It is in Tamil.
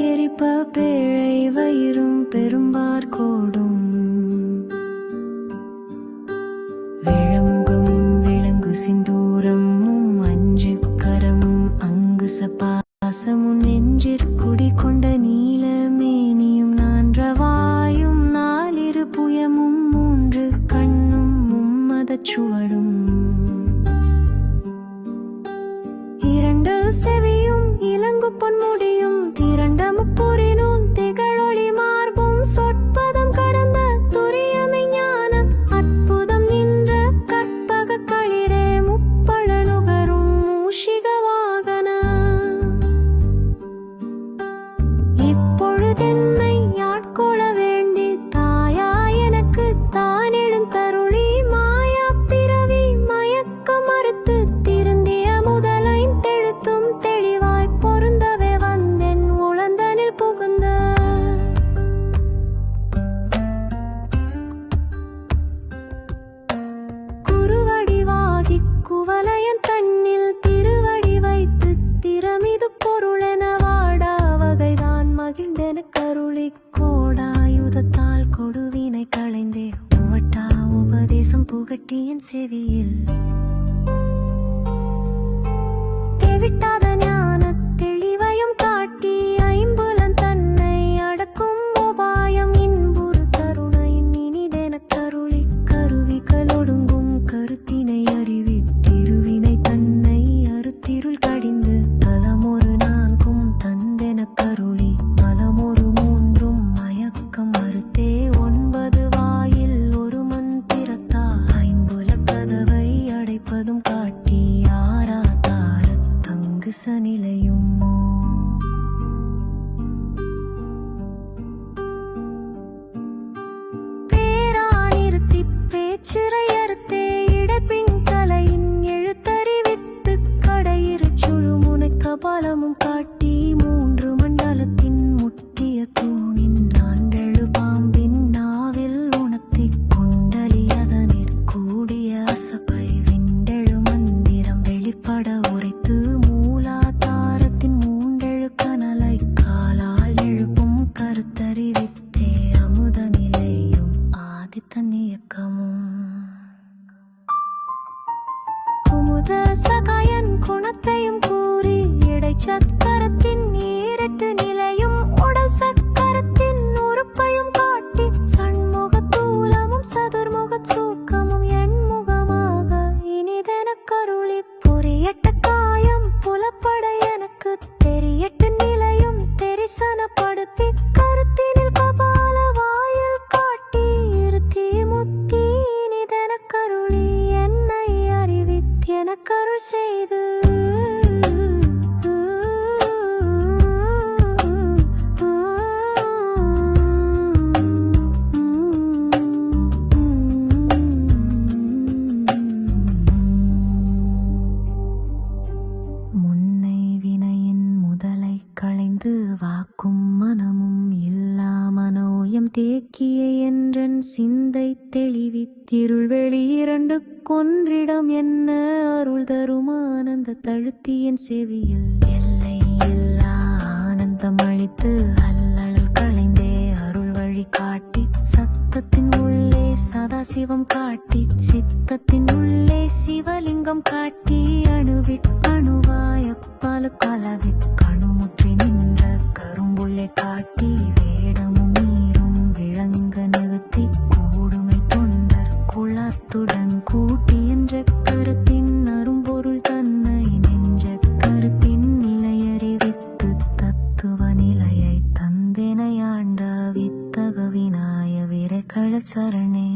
கெரிப்ப பேழை வயிறும் பெரும்பார் கோடும். விளங்கும் விளங்கு சிந்தூரமும் அஞ்சு கரமும் அங்கு சபாசமும் நெஞ்சிற் குடிக்கொண்ட நீலமேனியும் நான்றவாயும் நாலிரு புயமும் மூன்று கண்ணும் மும்மதச் சுவடும். திரண்ட முப்புரினும் கருளி கோடாயுதத்தால் கொடுவினை களைந்தே உவட்டா உபதேசம் புகட்டியன் செவியில். காட்டி ஆரா தார தங்கு சனிலையும். பேரா நிறுத்தி இடப்பின் தலையின் எழுத்தறிவித்து கடையிறு சுழுமுனை கபாலமும் காட்டி மூன்று மண்டலத்தின் முக்கிய தூணின் நான்கெழு பாம்பின் நாவில் உணர்த்தி குண்டலி அதனில் கூடிய அசபை தெரிசனப்படுத்தி கருத்தினில் கபால வாயில் காட்டி இருத்தி முத்தி இனிதென கருளி என்னை செய்து. வந்து வாக்கும் மனமும் இல்லா மனோயம் தேக்கிய என்றன் சிந்தை தெளிவித்திருள் வெளி இரண்டு கொன்றிடம் என்ன அருள் தரும்? ஆனந்த தழுத்தியன் செவியில் எல்லை இல்லா ஆனந்தம் அளித்து அல்லல் களைந்தே அருள் வழி காட்டி சத்தத்தின் உள்ளே சதாசிவம் காட்டி சித்தத்தின் உள்ளே சிவலிங்கம் காட்டி அணுவிட்டு கற்பால கலவி கணுமுற்றி நின்ற கரும்புள்ளை காட்டி வேடமும் நீரும் விளங்க நிறுத்தி கூடுமை தொண்டர் குளத்துடன் கூட்டி என்ற கருத்தின் அரும்பொருள் தன்னை நெஞ்ச கருத்தின் நிலையறிவித்து தத்துவ நிலையை தந்தேனையாண்ட வித்தக விநாய விரக்கழ சரணே.